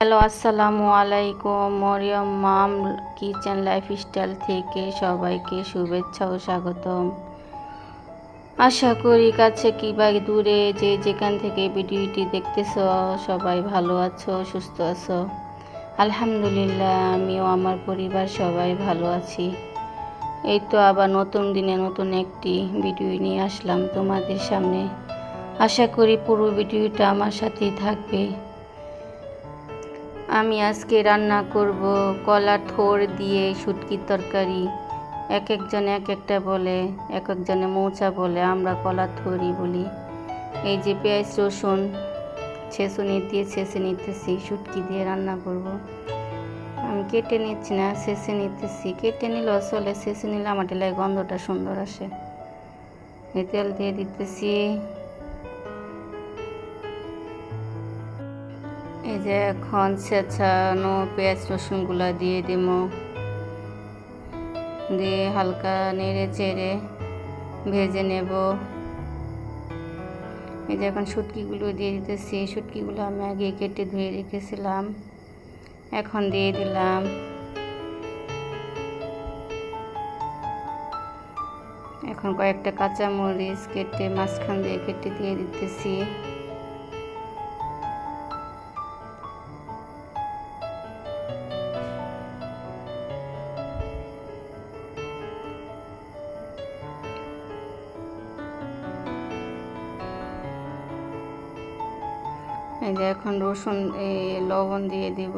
Hello, আসসালামু আলাইকুম। মরিয়ম মাম kitchen lifestyle থেকে সবাইকে শুভেচ্ছা ও স্বাগতম। আশা করি কাছে কি বা দূরে যে যেখান থেকে ভিডিওটি দেখতেছ, সবাই ভালো আছো, সুস্থ আছো। আলহামদুলিল্লাহ, আমিও আমার পরিবার সবাই ভালো আছি। এই তো আবার নতুন দিনে নতুন একটি ভিডিও নিয়ে আসলাম তোমাদের সামনে। আশা করি পুরো ভিডিওটা আমার সাথেই থাকবে। আমি আজকে রান্না করব কলা থোর দিয়ে শুটকির তরকারি। এক একজন এক একটা বলে, এক একজনে মৌচা বলে, আমরা কলা থোরই বলি। এই যে পেঁয়াজ, রসুন, ছেঁচুনি দিয়ে ছেঁচে নিতেছি, শুটকি দিয়ে রান্না করব। আমি কেটে নিচ্ছি না, ছেঁচে নিতেছি। কেটে নিলেও চলে ছেঁচে নিলে আমার গন্ধটা সুন্দর আসে। তেল দিয়ে দিতেছি। এই যে এখন ছেঁচানো পেঁয়াজ রসুনগুলো দিয়ে দিব। দিয়ে হালকা নেড়ে চেড়ে ভেজে নেব। এই যে এখন শুটকিগুলো দিয়ে দিতেছি। শুটকিগুলো আমি আগে কেটে ধুয়ে রেখেছিলাম। এখন দিয়ে দিলাম। এখন কয়েকটা কাঁচামরিচ কেটে মাঝখান দিয়ে কেটে দিয়ে দিতেছি। এই যে এখন রসুন, এই লবণ দিয়ে দিব,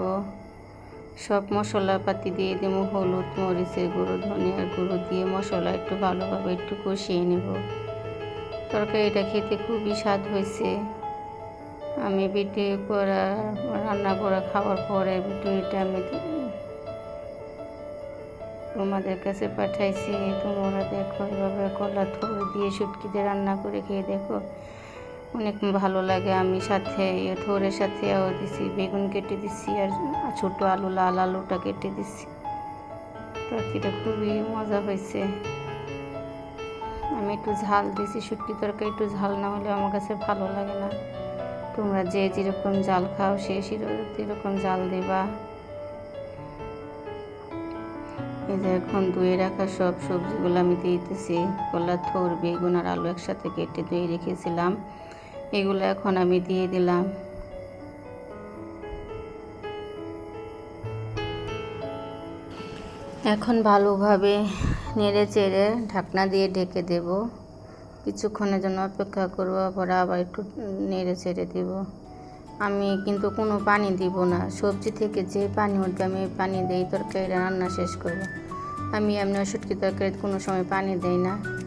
সব মশলাপাতি দিয়ে দিব, হলুদ, মরিচের গুঁড়ো, ধনিয়ার গুঁড়ো দিয়ে মশলা একটু ভালোভাবে একটু কষিয়ে নেব। তরকারিটা খেতে খুবই স্বাদ হয়েছে। আমি ভিডিও করা, রান্না করা খাওয়ার পরে ভিডিওটা আমি তোমাদের কাছে পাঠাইছি। তোমরা দেখো, এভাবে কলা থোর দিয়ে শুটকিতে রান্না করে খেয়ে দেখো। অনেক ভালো লাগে। আমি সাথে থোরের সাথে দিছি, বেগুন কেটে দিছি আর ছোটো আলু, লাল আলুটা কেটে দিছি। তরকারিটা খুবই মজা হয়েছে। আমি একটু ঝাল দিছি, শুটকি তরকারি একটু ঝাল না হলে আমার কাছে ভালো লাগে না। তোমরা যে যেরকম জাল খাও, সে সেরকম জাল দেবা। এই যে এখন ধুয়ে রাখা সব সবজিগুলো আমি দিয়ে দিতেছি। কলা, থোর, বেগুন আর আলু একসাথে কেটে ধুয়ে রেখেছিলাম। এগুলো এখন আমি দিয়ে দিলাম। এখন ভালোভাবে নেড়ে চেড়ে ঢাকনা দিয়ে ঢেকে দেব। কিছুক্ষণের জন্য অপেক্ষা করব, পরে আবার একটু নেড়ে চেড়ে দেব। আমি কিন্তু কোনো পানি দিব না। সবজি থেকে যে পানি উঠবে, আমি পানি দিই তরকারি রান্না শেষ করব। আমি এমনি শুটকি তরকারিতে কোনো সময় পানি দেই না।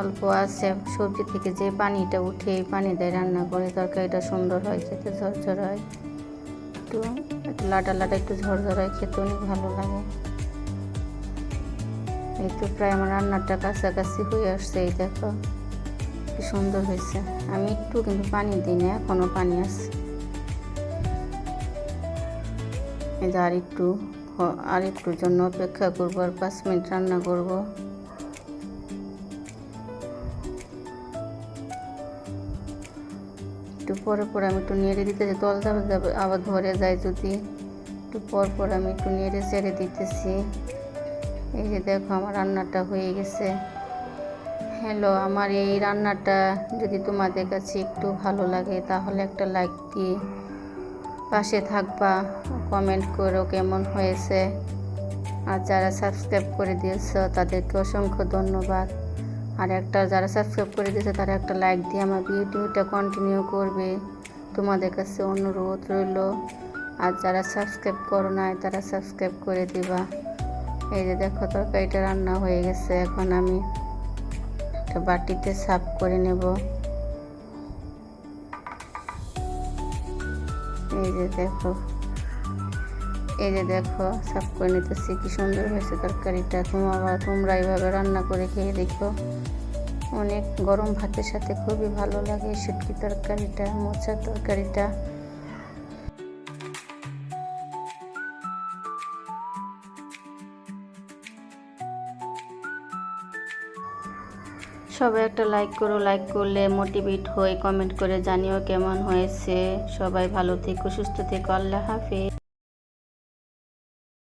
অল্প আছে। সবজি থেকে যে পানিটা উঠে এই পানি দেয় রান্না করে তরকারিটা সুন্দর হয়, খেতে ঝরঝর হয়। একটু একটু লাটা লাটা একটু ঝরঝর হয়, খেতে অনেক ভালো লাগে। এই তো প্রায় আমার রান্নাটা কাছাকাছি হয়ে আসছে, এই দেখো। কি সুন্দর হয়েছে। আমি একটু কিন্তু পানি দিই না এখনও পানি আছে। এই যে আর একটু আর একটুর জন্য অপেক্ষা করব, আর পাঁচ মিনিট রান্না করব। একটু পরে পরে আমি একটু নেড়ে দিতে তল যাবে যাবে, আবার ধরে যায় যদি। একটু পর পর আমি একটু নেড়ে চেড়ে দিতেছি। এই যে দেখো আমার রান্নাটা হয়ে গেছে। হ্যালো, আমার এই রান্নাটা যদি তোমাদের কাছে একটু ভালো লাগে তাহলে একটা লাইক দিয়ে পাশে থাকবা, কমেন্ট করো কেমন হয়েছে। আর যারা সাবস্ক্রাইব করে দিয়েছ তাদেরকে অসংখ্য ধন্যবাদ। আর একটা যারা সাবস্ক্রাইব করে দিয়েছে, তারা একটা লাইক দিয়ে আমার ভিডিওটা কন্টিনিউ করবে। তোমাদের কাছে অনুরোধ রইল। আর যারা সাবস্ক্রাইব করো নাই, তারা সাবস্ক্রাইব করে দিবা। এই যে দেখো, তরকারিটা রান্না হয়ে গেছে। এখন আমি একটা বাটিতে সাফ করে নেব। এই যে দেখো। এই যে দেখো, সাফ করে নিতেছি, কি সুন্দর হয়েছে তরকারিটা। তোমরা তোমরা এইভাবে রান্না করে খেয়ে দেখো। অনেক গরম ভাতের সাথে খুবই ভালো লাগে শুটকি তরকারিটা, মোচার তরকারিটা। সবাই একটা লাইক করো লাইক করলে মোটিভেট হয়ে কমেন্ট করে জানিও কেমন হয়েছে। সবাই ভালো থেকো, সুস্থ থেকো, আল্লাহ হাফিজ।